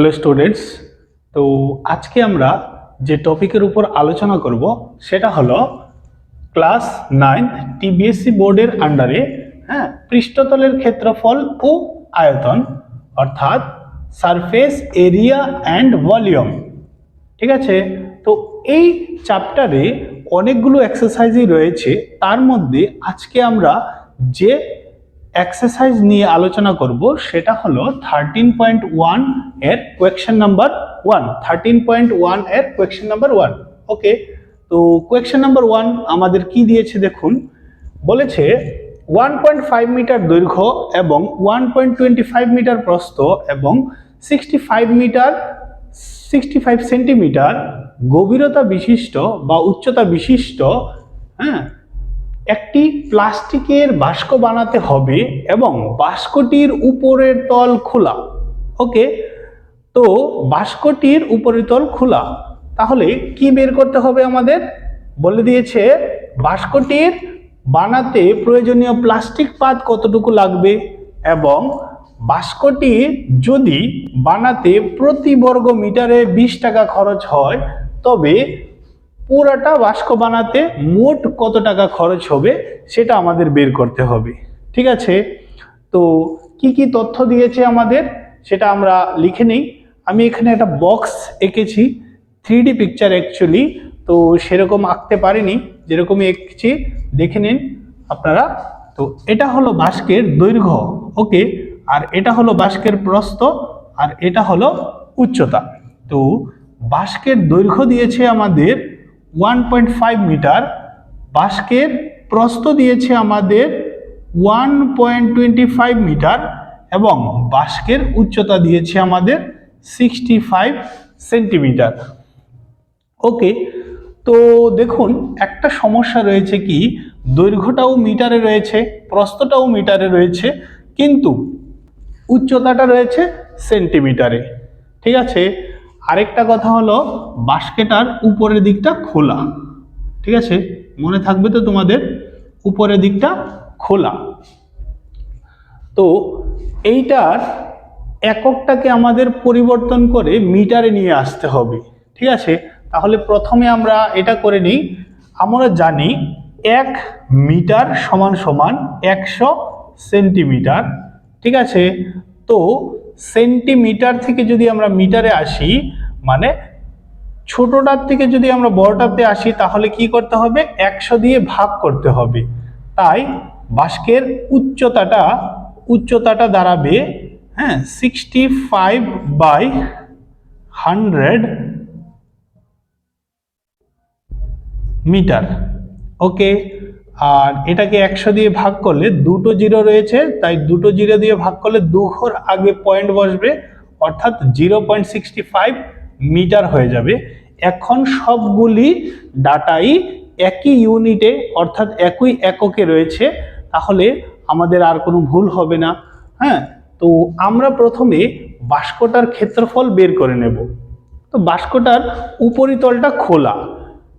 Hello students তো আজকে আমরা যে টপিকের উপর আলোচনা করব, সেটা হলো ক্লাস নাইন্থ টিবিএসসি বোর্ডের আন্ডারে হ্যাঁ পৃষ্ঠতলের ক্ষেত্রফল ও আয়তন, অর্থাৎ সারফেস এরিয়া অ্যান্ড ভলিউম ঠিক আছে? তো এই চ্যাপ্টারে অনেকগুলো এক্সারসাইজই রয়েছে। তার মধ্যে আজকে আমরা যে এক্সারসাইজ নিয়ে আলোচনা করব, সেটা হলো থার্টিন পয়েন্ট ওয়ানের question number one thirteen point ওয়ানের কোয়েকশন নাম্বার ওয়ান ওকে তো কোয়েকশন নাম্বার ওয়ান আমাদের কি দিয়েছে দেখুন? বলেছে ওয়ান পয়েন্ট ফাইভ মিটার দৈর্ঘ্য এবং one point twenty five metre প্রস্থ এবং sixty five metre sixty five centimetre গভীরতা বিশিষ্ট বা উচ্চতা বিশিষ্ট হ্যাঁ একটি প্লাস্টিকের বাস্ক বানাতে হবে এবং বাস্কটির উপরের তল খোলা। ওকে? তো বাস্কটির উপরের তল খোলা। তাহলে কি বের করতে হবে আমাদের? বলে দিয়েছে বাস্কটির বানাতে প্রয়োজনীয় প্লাস্টিক পাত কতটুকু লাগবে? এবং বাস্কটি যদি বানাতে প্রতি বর্গ মিটারে বিশ টাকা খরচ হয়, তবে পুরাটা বাস্ক বানাতে মোট কত টাকা খরচ হবে সেটা আমাদের বের করতে হবে। ঠিক আছে? তো কি কি তথ্য দিয়েছে আমাদের সেটা আমরা লিখে নেই। আমি এখানে একটা বক্স এঁকেছি থ্রি পিকচার অ্যাকচুয়ালি তো সেরকম আঁকতে পারিনি যেরকম এঁকেছি, দেখে নিন আপনারা। তো এটা হলো বাস্কের দৈর্ঘ্য, ওকে? আর এটা হলো বাস্কের প্রস্থ, আর এটা হলো উচ্চতা। তো বাস্কের দৈর্ঘ্য দিয়েছে আমাদের ওয়ান পয়েন্ট ফাইভ মিটার বাস্কের প্রস্থ দিয়েছে আমাদের one point twenty five metre এবং বাস্কের উচ্চতা দিয়েছে আমাদের সিক্সটি ফাইভ সেন্টিমিটার ওকে তো দেখুন, একটা সমস্যা রয়েছে কি, দৈর্ঘ্যটাও মিটারে রয়েছে, প্রস্থটাও মিটারে রয়েছে, কিন্তু উচ্চতাটা রয়েছে সেন্টিমিটারে ঠিক আছে? আরেকটা কথা হলো, বাস্কেটার উপরের দিকটা খোলা। ঠিক আছে? মনে থাকবে তো তোমাদের? উপরের দিকটা খোলা। তো এইটার এককটাকে আমাদের পরিবর্তন করে মিটারে নিয়ে আসতে হবে। ঠিক আছে? তাহলে প্রথমে আমরা এটা করে নিই। আমরা জানি এক মিটার সমান সমান একশো সেন্টিমিটার। ঠিক আছে? তো সেন্টিমিটার থেকে যদি আমরা মিটারে আসি মানে ছোটটার থেকে যদি আমরা বড়টাতে আসি, তাহলে কি করতে হবে? একশো দিয়ে ভাগ করতে হবে। তাই বাস্কের উচ্চতাটা উচ্চতাটা দাঁড়াবে হ্যাঁ sixty five by hundred metre okay? আর এটাকে একশো দিয়ে ভাগ করলে দুটো জিরো রয়েছে, তাই দুটো জিরো দিয়ে ভাগ করলে দু আগে পয়েন্ট বসবে, অর্থাৎ zero point sixty five metre হয়ে যাবে। এখন সবগুলি ডাটাই একই ইউনিটে অর্থাৎ একই এককে রয়েছে। তাহলে আমাদের আর কোনো ভুল হবে না। হ্যাঁ? তো আমরা প্রথমে বাস্কটার ক্ষেত্রফল বের করে নেব। তো বাস্কটার উপরিতলটা খোলা,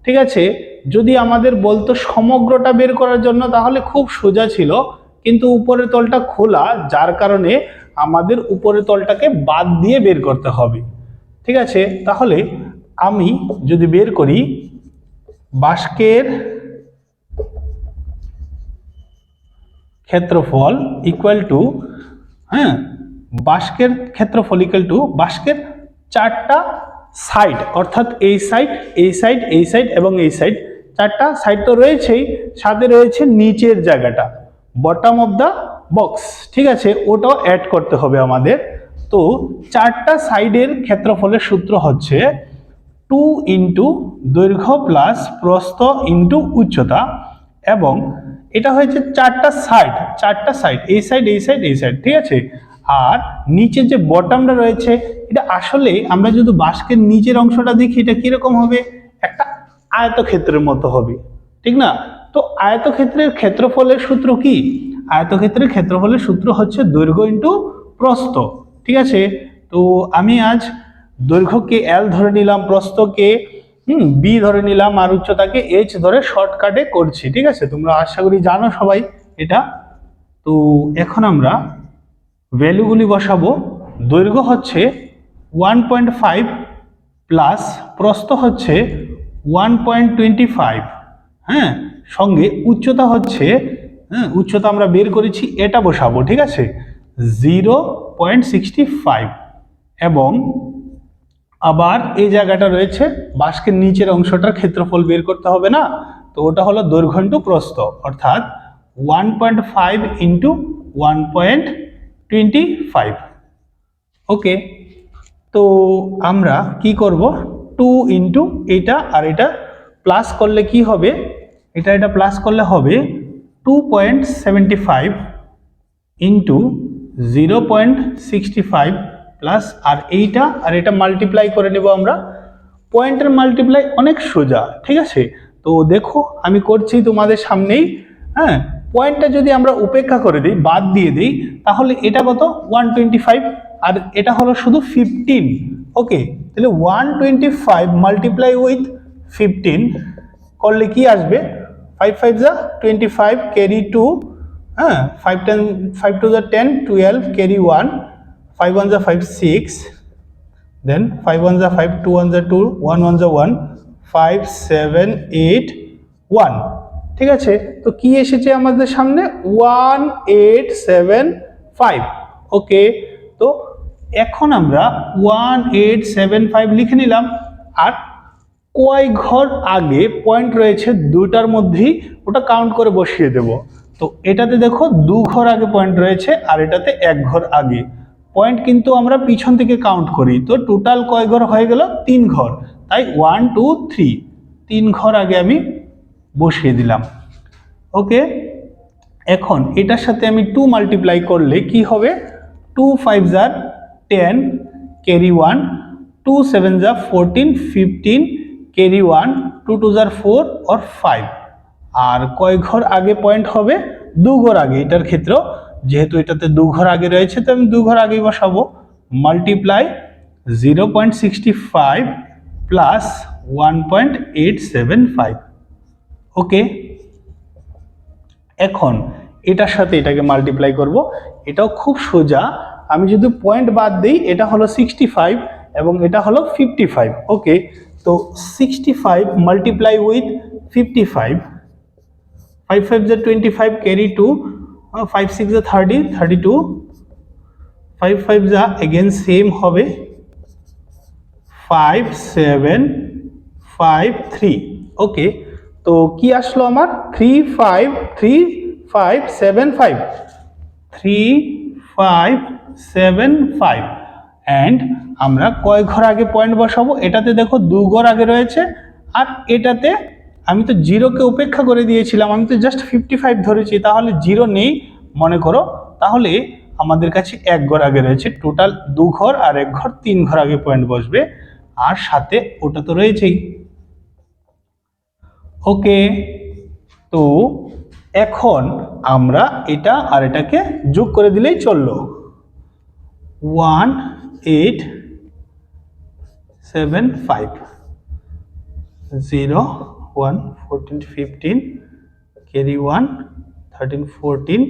ঠিক আছে? যদি আমাদের বলতো সমগ্রটা বের করার জন্য, তাহলে খুব সোজা ছিল। কিন্তু উপরের তলটা খোলা, যার কারণে আমাদের উপরের তলটাকে বাদ দিয়ে বের করতে হবে। ঠিক আছে? তাহলে আমি যদি বের করি বাস্কের ক্ষেত্রফল ইকুয়াল টু হ্যাঁ? বাস্কের ক্ষেত্রফল ইকুয়াল টু বাস্কের চারটা সাইড অর্থাৎ এই সাইড এই সাইড এই সাইড এবং এই সাইড চারটা সাইড তো রয়েছেই, সাথে রয়েছে নিচের জায়গাটা বটম অফ দ্য বক্স ঠিক আছে? ওটাও অ্যাড করতে হবে আমাদের। তো চারটা সাইডের ক্ষেত্রফলের সূত্র হচ্ছে টু ইন্টু দৈর্ঘ্য প্লাস প্রস্থ ইন্টু উচ্চতা এবং এটা হয়েছে চারটা সাইড চারটা সাইড, এই সাইড এই সাইড এই সাইড, ঠিক আছে? আর নিচে যে বটমটা রয়েছে, এটা আসলে আমরা যদি বাস্কের নিচের অংশটা দেখি, এটা কীরকম হবে? একটা আয়তক্ষেত্রের মতো হবে, ঠিক না? তো আয়তক্ষেত্রের ক্ষেত্রফলের সূত্র কি? আয়তক্ষেত্রের ক্ষেত্রফলের সূত্র হচ্ছে দৈর্ঘ্য ইন্টু প্রস্থ। ঠিক আছে? তো আমি আজ দৈর্ঘ্যকে এল ধরে নিলাম, প্রস্থকে, হুম বি ধরে নিলাম আর উচ্চতাকে এইচ ধরে শর্টকাটে করছি, ঠিক আছে? তোমরা আশা করি জানো সবাই এটা। তো এখন আমরা ভ্যালুগুলি বসাবো। দৈর্ঘ্য হচ্ছে ওয়ান পয়েন্ট ফাইভ প্লাস প্রস্থ হচ্ছে ওয়ান পয়েন্ট টোয়েন্টি ফাইভ হ্যাঁ? সঙ্গে উচ্চতা হচ্ছে হ্যাঁ উচ্চতা আমরা বের করেছি, এটা বসাবো, ঠিক আছে? জিরো পয়েন্ট সিক্সটি ফাইভ এবং আবার এই জায়গাটা রয়েছে, বাস্কের নিচের অংশটার ক্ষেত্রফল বের করতে হবে না, তো ওটা হলো দৈর্ঘ্য ইন্টু প্রস্থ, অর্থাৎ one point five into one point twenty five okay তো আমরা কি করব? টু ইন্টু এটা আর এটা প্লাস করলে কি হবে? এটা এটা প্লাস করলে হবে two point seventy five into zero point sixty five plus আর এইটা, আর এটা মাল্টিপ্লাই করে নেব আমরা। পয়েন্টের মাল্টিপ্লাই অনেক সোজা, ঠিক আছে? তো দেখো, আমি করছি তোমাদের সামনেই হ্যাঁ? পয়েন্টটা যদি আমরা উপেক্ষা করে দিই, বাদ দিয়ে দিই, তাহলে এটা কত? ওয়ান টোয়েন্টি ফাইভ আর এটা হলো শুধু ফিফটিন ওকে তাহলে one twenty five multiply with fifteen করলে কি আসবে? ফাইভ ফাইভ যা টোয়েন্টি ফাইভ ক্যারি টু হ্যাঁ ফাইভ টেন ফাইভ টু যা ten twelve carry one five one যা five six then five one যা ফাইভ টু ওয়ান যা টু ওয়ান ওয়ান যা one five seven eight one ঠিক আছে? তো কি এসেছে আমাদের সামনে? One eight seven five okay তো এখন আমরা ওয়ান এইট সেভেন ফাইভ লিখে নিলাম। আর কয় ঘর আগে পয়েন্ট রয়েছে দুটার মধ্যেই, ওটা কাউন্ট করে বসিয়ে দেব। তো এটাতে দেখো দু ঘর আগে পয়েন্ট রয়েছে আর এটাতে এক ঘর আগে। পয়েন্ট কিন্তু আমরা পিছন থেকে কাউন্ট করি। তো টোটাল কয় ঘর হয়ে গেল? তিন ঘর। তাই ওয়ান টু থ্রি তিন ঘর আগে আমি বসিয়ে দিলাম। ওকে এখন এটার সাথে আমি টু মাল্টিপ্লাই করলে কি হবে? Two five jar ten carry one two seven jar fourteen fifteen carry one two two jar four or five আর কয় ঘর আগে পয়েন্ট হবে? দু ঘর আগে। এটার ক্ষেত্র যেহেতু এটাতে দু ঘর আগে রয়েছে, তো আমি দু ঘর আগেই বসাবো। Multiply zero point sixty five plus one point eight seven five okay এখন এটার সাথে এটাকে মাল্টিপ্লাই করব। এটাও খুব সোজা। আমি যদি পয়েন্ট বাদ দিই, এটা হলো সিক্সটি ফাইভ এবং এটা হলো ফিফটি ফাইভ ওকে তো sixty five multiply with fifty five five five জা twenty five carry two five six জা thirty thirty two five five যা এগেন সেম হবে five seven five three okay তো কি আসলো আমার? Three five three five seven five three five seven five and আমরা কয় ঘর আগে পয়েন্ট বসাবো? এটাতে দেখো দু ঘর আগে রয়েছে, আর এটাতে আমি তো জিরোকে উপেক্ষা করে দিয়েছিলাম, আমি তো জাস্ট ফিফটি ফাইভ ধরেছি, তাহলে জিরো নেই, মনে করো। তাহলে আমাদের কাছে এক ঘর আগে রয়েছে টোটাল দু ঘর আর এক ঘর তিন ঘর আগে পয়েন্ট বসবে, আর সাথে ওটা তো রয়েছেই। ওকে তো এখন আমরা এটা আর এটাকে যোগ করে দিলেই চলল। One eight seven five zero one fourteen fifteen carry one thirteen fourteen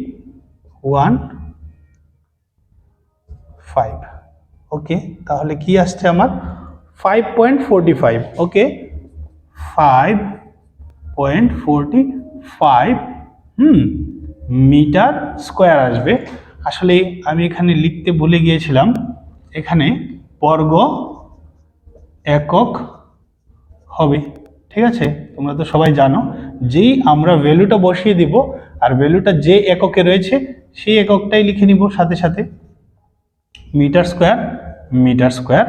one five okay তাহলে কি আসছে আমার? Five point forty five okay five point forty five hmm, metre square আসবে। আসলে আমি এখানে লিখতে ভুলে গিয়েছিলাম। এখানে বর্গ একক হবে। ঠিক আছে? তোমরা তো সবাই জানো, যেই আমরা ভ্যালুটা বসিয়ে দিব আর ভ্যালুটা যে এককে রয়েছে, সেই এককটাই লিখে নিব সাথে সাথে। Metre square metre square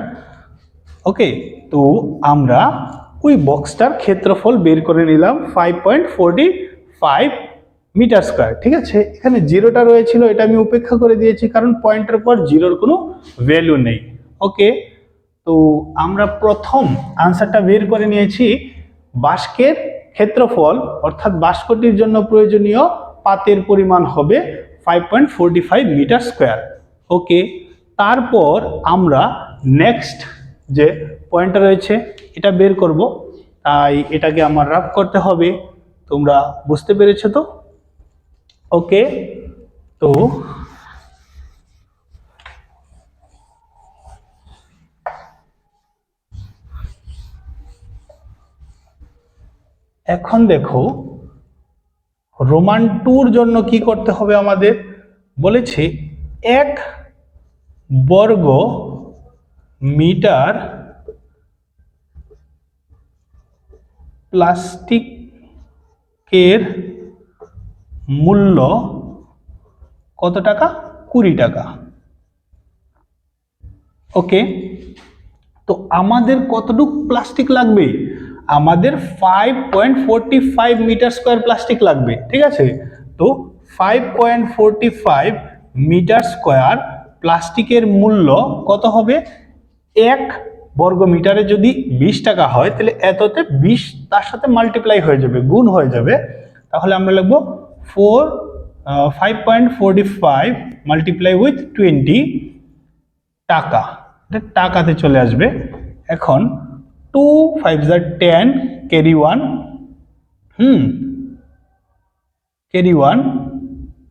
okay তো আমরা ওই বক্সটার ক্ষেত্রফল বের করে নিলাম five point five metre square ঠিক আছে? এখানে জিরোটা রয়েছিল, এটা আমি উপেক্ষা করে দিয়েছি কারণ পয়েন্টের পর জিরোর কোনো ভ্যালু নেই। ওকে তো আমরা প্রথম আনসারটা বের করে নিয়েছি বাস্কের ক্ষেত্রফল, অর্থাৎ বাস্কটির জন্য প্রয়োজনীয় পাতের পরিমাণ হবে five point five metre square okay তারপর আমরা নেক্সট যে পয়েন্টটা রয়েছে, এটা বের করব। তাই এটাকে আমার রাফ করতে হবে। তোমরা বুঝতে পেরেছ তো? ওকে তো এখন দেখো রোমান টুর জন্য কি করতে হবে আমাদের? বলেছে এক বর্গ মিটার প্লাস্টিকের মূল্য কত টাকা? কুড়ি টাকা। ওকে তো আমাদের কতটুক প্লাস্টিক লাগবে? আমাদের five point forty five metre square plastic লাগবে, ঠিক আছে? তো five point forty five metre square প্লাস্টিকের মূল্য কত হবে? এক বর্গ মিটারে যদি বিশ টাকা হয়, তাহলে এততে বিশ তার সাথে মাল্টিপ্লাই হয়ে যাবে, গুণ হয়ে যাবে। তাহলে আমরা লিখব four five point forty five multiply with twenty টাকা। টাকাতে চলে আসবে। এখন two five jar ten carry one hmm carry one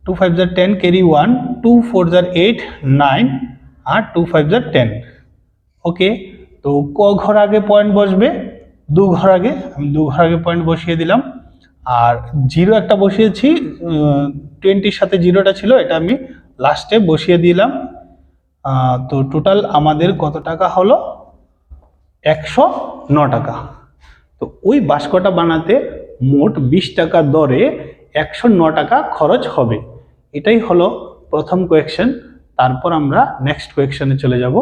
two five jar ten carry one two four jar eight nine আর টু ফাইভ জার টেন ওকে তো ক ঘর আগে পয়েন্ট বসবে? দু ঘর আগে। আমি দু ঘর আগে পয়েন্ট বসিয়ে দিলাম। আর জিরো একটা বসিয়েছি টোয়েন্টির সাথে জিরোটা ছিল, এটা আমি লাস্টে বসিয়ে দিলাম। তো টোটাল আমাদের কত টাকা হলো? একশো ন টাকা। তো ওই বাস্কটা বানাতে মোট বিশ টাকা দরে একশো ন টাকা খরচ হবে। এটাই হলো প্রথম কোয়েকশন তারপর আমরা নেক্সট কোয়েকশনে চলে যাব।